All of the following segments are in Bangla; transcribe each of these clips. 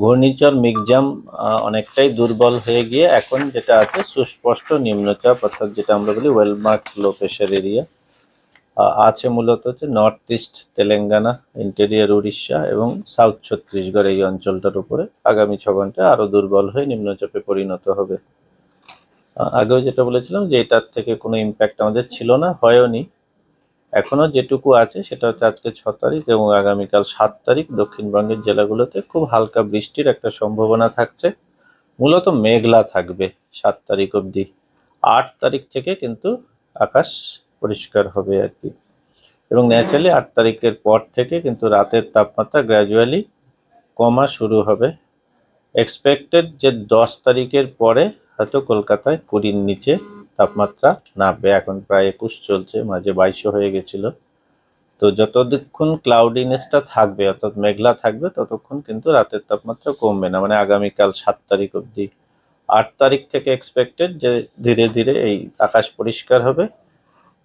ঘূর্ণিঝড় মিগজাম অনেকটাই দুর্বল হয়ে গিয়ে এখন যেটা আছে, সুস্পষ্ট নিম্নচাপ, অর্থাৎ যেটা আমরা বলি ওয়েলমার্ক লো প্রেশার এরিয়া। আছে মূলত হচ্ছে north east Telangana, interior Orissa এবং সাউথ ছত্তিশগড় এই অঞ্চলটার উপরে। আগামী ছ ঘন্টায় আরও দুর্বল হয়ে নিম্নচাপে পরিণত হবে। আগেও যেটা বলেছিলাম যে এটার থেকে কোনো ইম্প্যাক্ট আমাদের ছিল না হয়ওনি এখনও যেটুকু আছে সেটা হচ্ছে আজকে ছ তারিখ এবং আগামীকাল সাত তারিখ দক্ষিণবঙ্গের জেলাগুলোতে খুব হালকা বৃষ্টির একটা সম্ভাবনা থাকছে। মূলত মেঘলা থাকবে সাত তারিখ অবধি। আট তারিখ থেকে কিন্তু আকাশ পরিষ্কার হবে আর কি। এবং ন্যাচারালি আট তারিখের পর থেকে কিন্তু রাতের তাপমাত্রা গ্র্যাজুয়ালি কমা শুরু হবে। এক্সপেক্টেড যে দশ তারিখের পরে হয়তো কলকাতায় কুড়ির নিচে তাপমাত্রা নামবে। এখন প্রায় একুশ চলছে, মাঝে বাইশও হয়ে গেছিল। তো যতক্ষণ ক্লাউডিনেসটা থাকবে, অর্থাৎ মেঘলা থাকবে, ততক্ষণ কিন্তু রাতের তাপমাত্রা কমবে না। মানে আগামীকাল সাত তারিখ অবধি। আট তারিখ থেকে এক্সপেক্টেড যে ধীরে ধীরে এই আকাশ পরিষ্কার হবে।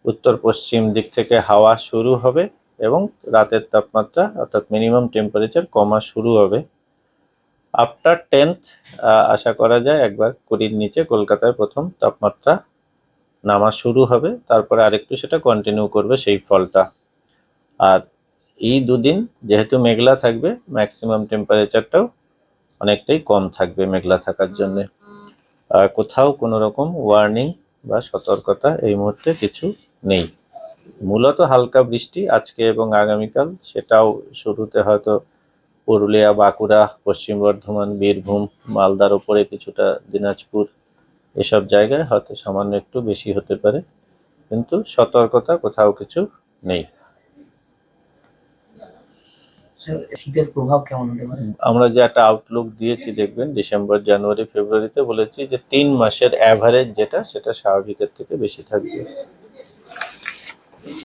উত্তর পশ্চিম দিক থেকে হাওয়া শুরু হবে এবং রাতের তাপমাত্রা, অর্থাৎ মিনিমাম টেম্পারেচার কমা শুরু হবে। আফটার টেন্থ আশা করা যায় একবার কুড়ির নিচে কলকাতায় প্রথম তাপমাত্রা নামা শুরু হবে, তারপরে আরেকটু সেটা কন্টিনিউ করবে সেই ফলটা। আর এই দুদিন যেহেতু মেঘলা থাকবে ম্যাক্সিমাম টেম্পারেচারটাও অনেকটাই কম থাকবে মেঘলা থাকার জন্য। কোথাও কোনো রকম ওয়ার্নিং বা সতর্কতা এই মুহূর্তে কিছু নেই। মূলত হালকা বৃষ্টি আজকে এবং আগামীকাল, সেটাও শুরুতে হয়তো পুরুলিয়া, বাঁকুড়া, পশ্চিম বর্ধমান, বীরভূম, মালদার ওপরে কিছুটা দিনাজপুর এসব জায়গায় হয়তো সামান্য একটু বেশি হতে পারে কিন্তু সতর্কতা কোথাও কিছু নেই। শীতের প্রভাব কেমন হতে পারে? আমরা যে একটা আউটলুক দিয়েছি দেখবেন ডিসেম্বর জানুয়ারি ফেব্রুয়ারিতে বলেছি যে তিন মাসের অ্যাভারেজ যেটা সেটা স্বাভাবিকের থেকে বেশি থাকবে।